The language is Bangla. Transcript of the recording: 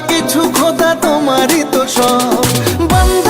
কিছু খোদা তোমারই তো সব। বন্ধ